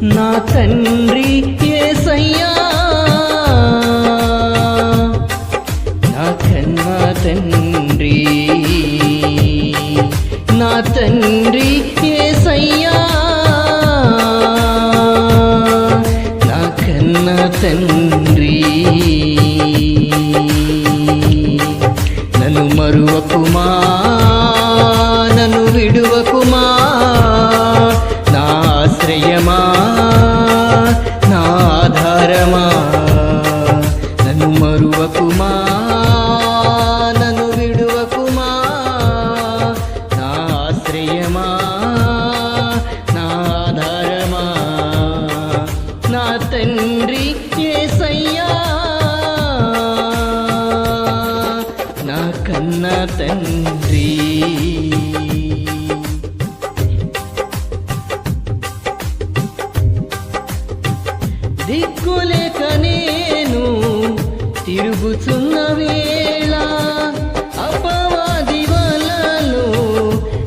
నా తండ్రి ఏసయ్యా. నా కన్నా తండ్రి కన్న తండ్రి. దిక్కులేక నేను తిరుగుతున్న వేళ అపవాది వలలో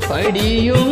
పడియుం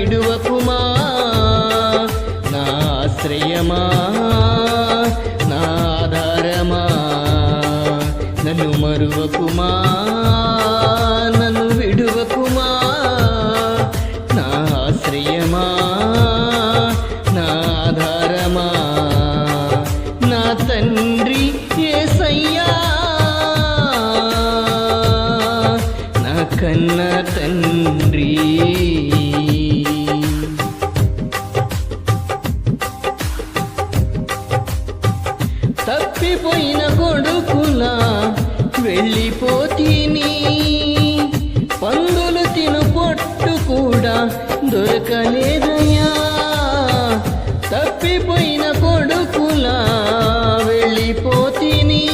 విడువకుమా? నా ఆశ్రయమా? నా ఆధారమా? నన్ను మరువకుమా? నన్ను విడువకుమా? నా ఆశ్రయమా? నా ఆధారమా? నా తండ్రి ఏసయ్యా? నా కన్న తండ్రి కొడుకులా వెళ్ళిపోతీని. పందులు తిను పొట్టు కూడా దొరకలేదయ్యా. తప్పిపోయిన కొడుకులా వెళ్ళిపోతీని.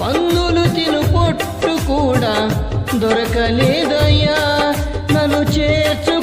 పందులు తిను పొట్టు కూడా దొరకలేదయ్యా. నన్ను చేర్చు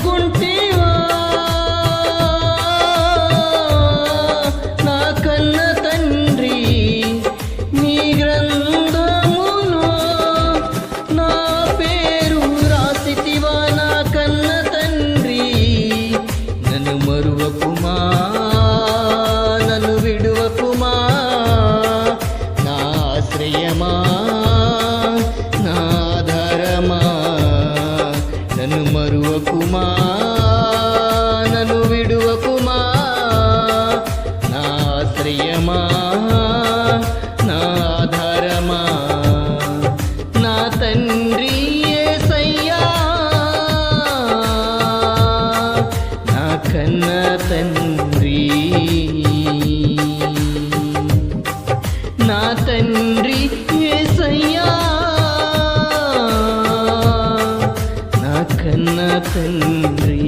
మరువకుమా నన్ను విడువకుమా? నా ఆశ్రయమా? నా ఆధారమా? నా తండ్రి యేసయ్యా నా కన్న తండ్రి? నా తండ్రి కన్న తండ్రి.